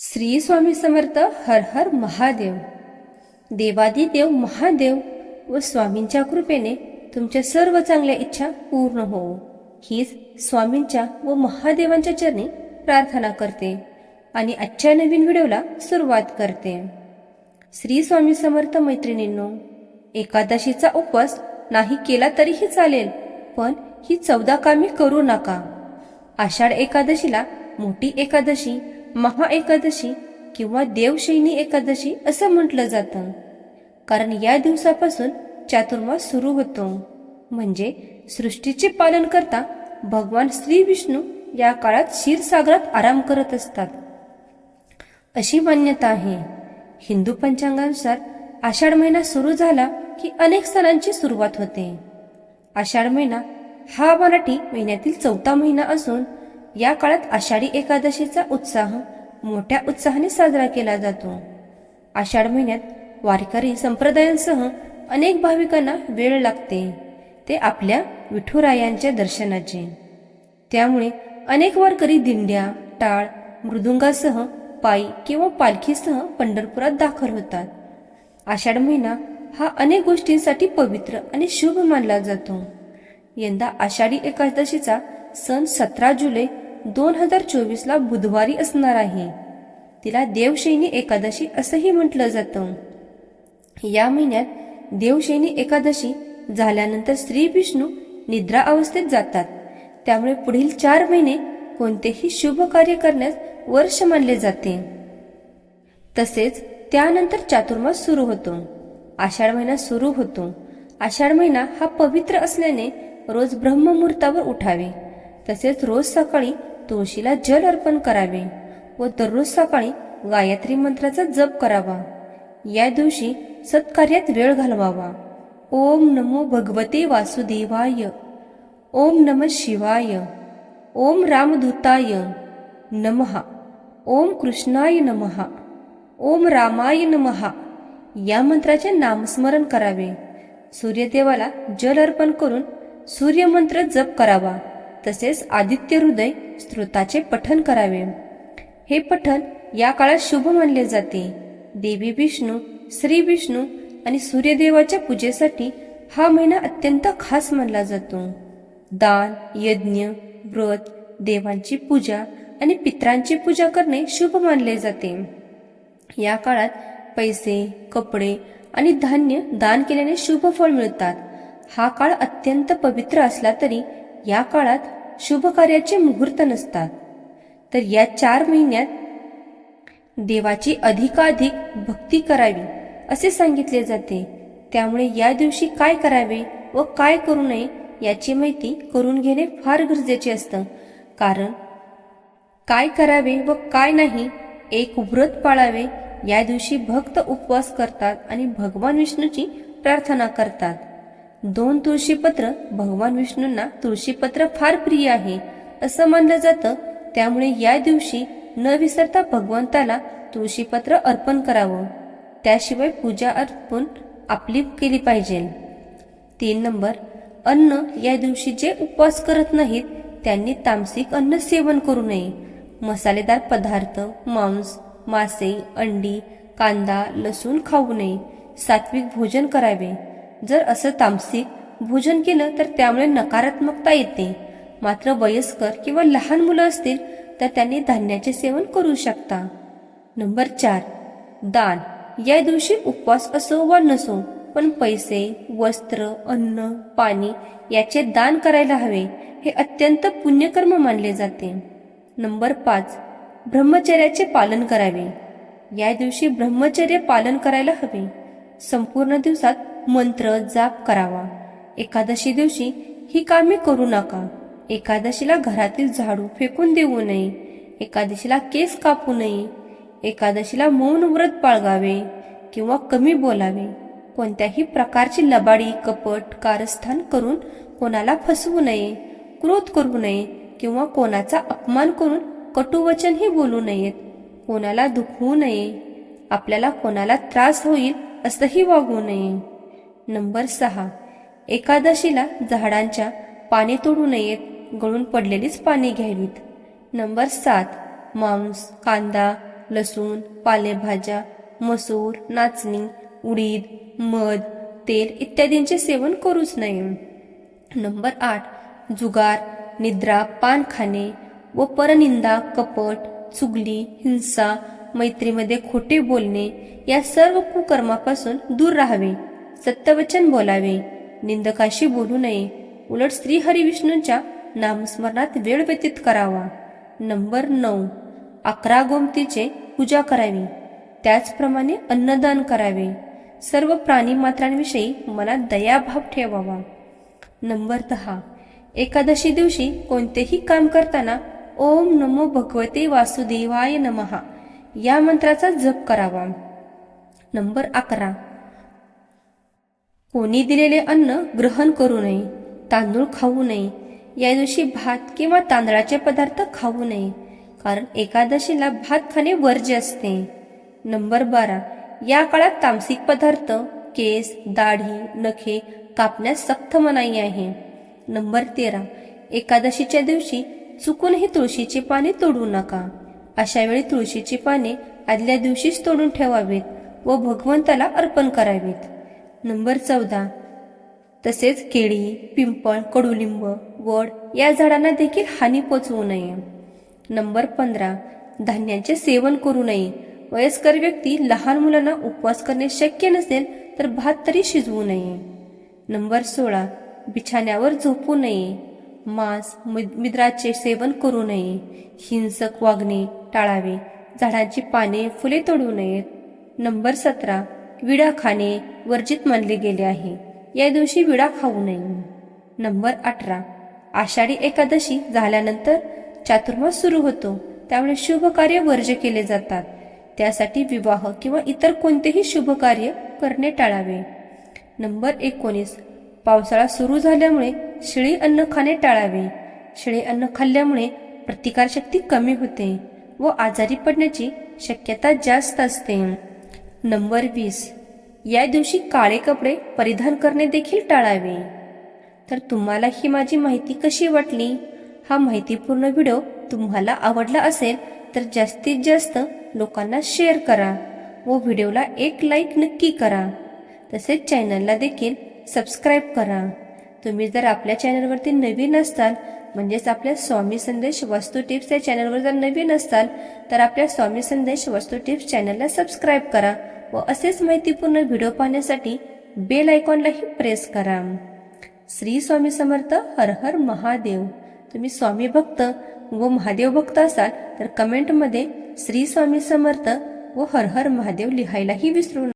श्री स्वामी समर्थ हर हर महादेव. देवादिदेव महादेव व स्वामींच्या कृपेने तुमच्या सर्व चांगल्या इच्छा पूर्ण हो. हीच स्वामींच्या व महादेवांच्या चरणी प्रार्थना करते आणि आजच्या नवीन व्हिडिओला सुरुवात करते. श्री स्वामी समर्थ मैत्रिणींनो एकादशीचा उपवास नाही केला तरीही चालेल पण ही चौदा कामे करू नका. आषाढ एकादशीला मोठी एकादशी महा एकादशी किंवा देवशैनी एकादशी असं म्हटलं जातं. कारण या दिवसापासून चातुर्मास सुरू होतो. म्हणजे सृष्टीचे पालन करता भगवान श्री विष्णू या काळात क्षीरसागरात आराम करत असतात. अशी मान्यता आहे. हिंदू पंचांगानुसार आषाढ महिना सुरू झाला की अनेक सणांची सुरुवात होते. आषाढ महिना हा मराठी महिन्यातील चौथा महिना असून या काळात आषाढी एकादशीचा उत्साह मोठ्या उत्साहाने साजरा केला जातो. आषाढ महिन्यात वारकरी संप्रदायांसह अनेक भाविकांना वेळ लागते. ते आपल्या विठुरायांच्या दर्शनाचे. त्यामुळे अनेक वारकरी दिंड्या टाळ मृदुंगासह पायी किंवा पालखीसह पंढरपुरात दाखल होतात. आषाढ महिना हा अनेक गोष्टींसाठी पवित्र आणि शुभ मानला जातो. यंदा आषाढी एकादशीचा सण सतरा जुलै दोन हजार चोवीसला बुधवारी असणार आहे. तिला देवशैनी एकादशी असंही म्हटलं जातं. या महिन्यात देवशैनी एकादशी झाल्यानंतर श्री विष्णू निद्रा अवस्थेत जातात. त्यामुळे पुढील चार महिने कोणतेही शुभ कार्य करण्यास वर्ष मानले जाते. तसेच त्यानंतर चातुर्मास सुरू होतो. आषाढ महिना सुरू होतो. आषाढ महिना हा पवित्र असल्याने रोज ब्रह्ममुहूर्तावर उठावे. तसेच रोज सकाळी तुळशीला जल अर्पण करावे व दररोज सकाळी गायत्री मंत्राचा जप करावा. या दिवशी सत्कार्यात वेळ घालवावा. ओम नमो भगवते वासुदेवाय. ओम नम शिवाय. ओम रामदूताय. नमहा ओम कृष्णाय नमहा ओम रामाय नमहा या मंत्राचे नामस्मरण करावे. सूर्यदेवाला जल अर्पण करून सूर्यमंत्र जप करावा. तसेच आदित्य हृदय स्त्रोताचे पठन करावे. हे पठन या काळात शुभ मानले जाते. देवी विष्णू श्री विष्णू आणि सूर्यदेवाच्या पूजेसाठी हा महिना अत्यंत खास मानला जातो. दान यज्ञ व्रत देवांची पूजा आणि पित्रांची पूजा करणे शुभ मानले जाते. या काळात पैसे कपडे आणि धान्य दान केल्याने शुभ फळ मिळतात. हा काळ अत्यंत पवित्र असला तरी या काळात शुभ कार्याचे मुहूर्त नसतात. तर या चार महिन्यात देवाची अधिकाधिक भक्ती करावी असे सांगितले जाते. त्यामुळे या दिवशी काय करावे व काय करू नये याची माहिती करून घेणे फार गरजेचे असतं. कारण काय करावे व काय नाही एक व्रत पाळावे या दिवशी भक्त उपवास करतात आणि भगवान विष्णूची प्रार्थना करतात. दोन तुळशीपत्र भगवान विष्णूंना तुळशीपत्र फार प्रिय आहे असं मानलं जातं. त्यामुळे या दिवशी न विसरता भगवंताला तुळशीपत्र अर्पण करावं. त्याशिवाय पूजा अर्पण आपली केली पाहिजे. तीन नंबर अन्न या दिवशी जे उपवास करत नाहीत त्यांनी तामसिक अन्न सेवन करू नये. मसालेदार पदार्थ मांस मासे अंडी कांदा लसूण खाऊ नये. सात्विक भोजन करावे. जर असं तामसिक भोजन केलं तर त्यामुळे नकारात्मकता येते. मात्र वयस्कर किंवा लहान मुलं असतील तर त्यांनी धान्याचे सेवन करू शकता. नंबर चार दान. या दिवशी उपवास असो वा नसो पण पैसे वस्त्र अन्न पाणी याचे दान करायला हवे. हे अत्यंत पुण्यकर्म मानले जाते. नंबर पाच ब्रह्मचर्याचे पालन करावे. या दिवशी ब्रह्मचर्य पालन करायला हवे. संपूर्ण दिवसात मंत्र जाप करावा. एकादशी दिवशी ही कामे करू नका. एकादशीला घरातील झाडू फेकून देऊ नये. एकादशीला केस कापू नये. एकादशीला मौन व्रत पाळगावे किंवा कमी बोलावे. कोणत्याही प्रकारची लबाडी कपट कारस्थान करून कोणाला फसवू नये क्रोध करू नये किंवा कोणाचा अपमान करून कटुवचनही बोलू नयेत. कोणाला दुखवू नये. आपल्याला कोणाला त्रास होईल असंही वागू नये. नंबर सहा. एकादशीला झाडांच्या पाने तोडू नयेत गळून पडलेलीच पाने घ्यावीत. नंबर सात. मांस कांदा लसूण पालेभाज्या मसूर नाचणी उडीद मध तेल इत्यादींचे सेवन करूच नये. नंबर आठ. जुगार निद्रा पान खाणे व परनिंदा कपट चुगली हिंसा मैत्रीमध्ये खोटे बोलणे या सर्व कुकर्मापासून दूर राहावे. सत्यवचन बोलावे. निंदकाशी बोलू नये. उलट श्री हरिविष्णूंच्या नामस्मरणात वेळ व्यतीत करावा. नंबर नऊ. अकरा गोमतीचे पूजा करावी. त्याचप्रमाणे अन्नदान करावे. सर्व प्राणी मात्रांविषयी मनात दयाभाव ठेवावा. नंबर दहा. एकादशी दिवशी कोणतेही काम करताना ओम नमो भगवते वासुदेवाय नमहा या मंत्राचा जप करावा. नंबर अकरा. कोणी दिलेले अन्न ग्रहण करू नये तांदूळ खाऊ नये या दिवशी भात किंवा तांदळाचे पदार्थ खाऊ नये कारण एकादशीला भात खाणे वर्ज्य असते. नंबर बारा. या काळात तामसिक पदार्थ केस दाढी नखे कापण्यास सक्त मनाई आहे. नंबर तेरा. एकादशीच्या दिवशी चुकूनही तुळशीची पाने तोडू नका. अशा वेळी तुळशीची पाने आदल्या दिवशीच तोडून ठेवावीत व भगवंताला अर्पण करावीत. नंबर चौदा. तसेच केळी पिंपळ कडुलिंब वड या झाडांना देखील हानी पोचवू नये. नंबर पंधरा. धान्याचे सेवन करू नये. वयस्कर व्यक्ती लहान मुलांना उपवास करणे शक्य नसेल तर भात तरी शिजवू नये. नंबर सोळा. बिछाण्यावर झोपू नये. मांस मिद्राचे सेवन करू नये. हिंसक वागणे टाळावे. झाडांची पाने फुले तोडू नयेत. नंबर सतरा. विडा खाणे वर्जित मानले गेले आहे. या दिवशी विडा खाऊ नये. नंबर अठरा. आषाढी एकादशी झाल्यानंतर चातुर्मास सुरू होतो. त्यामुळे शुभ कार्य वर्ज केले जातात. त्यासाठी विवाह किंवा इतर कोणतेही शुभ कार्य करणे टाळावे. नंबर एकोणीस. पावसाळा सुरू झाल्यामुळे शिळी अन्न खाणे टाळावे. शिळे अन्न खाल्ल्यामुळे प्रतिकारशक्ती कमी होते व आजारी पडण्याची शक्यता जास्त असते. नंबर वीस. या दिवशी काळे कपडे परिधान करणे देखील टाळावे. तर तुम्हाला ही माझी माहिती कशी वाटली? हा माहितीपूर्ण व्हिडिओ तुम्हाला आवडला असेल तर जास्तीत जास्त लोकांना शेअर करा व व्हिडिओला एक लाईक नक्की करा. तसेच चॅनलला देखील सबस्क्राईब करा. तुम्ही जर आपल्या चॅनलवरती नवीन असाल म्हणजेच आपल्या स्वामी संदेश वस्तू टिप्स या चॅनलवर जर नवीन असाल तर आपल्या स्वामी संदेश वस्तू टिप्स चॅनलला सबस्क्राईब करा व असेच माहितीपूर्ण व्हिडिओ पाहण्यासाठी बेल आयकॉनलाही प्रेस करा. श्री स्वामी समर्थ हर हर महादेव. तुम्ही स्वामी भक्त व महादेव भक्त असाल तर कमेंटमध्ये श्री स्वामी समर्थ व हर हर महादेव लिहायलाही विसरू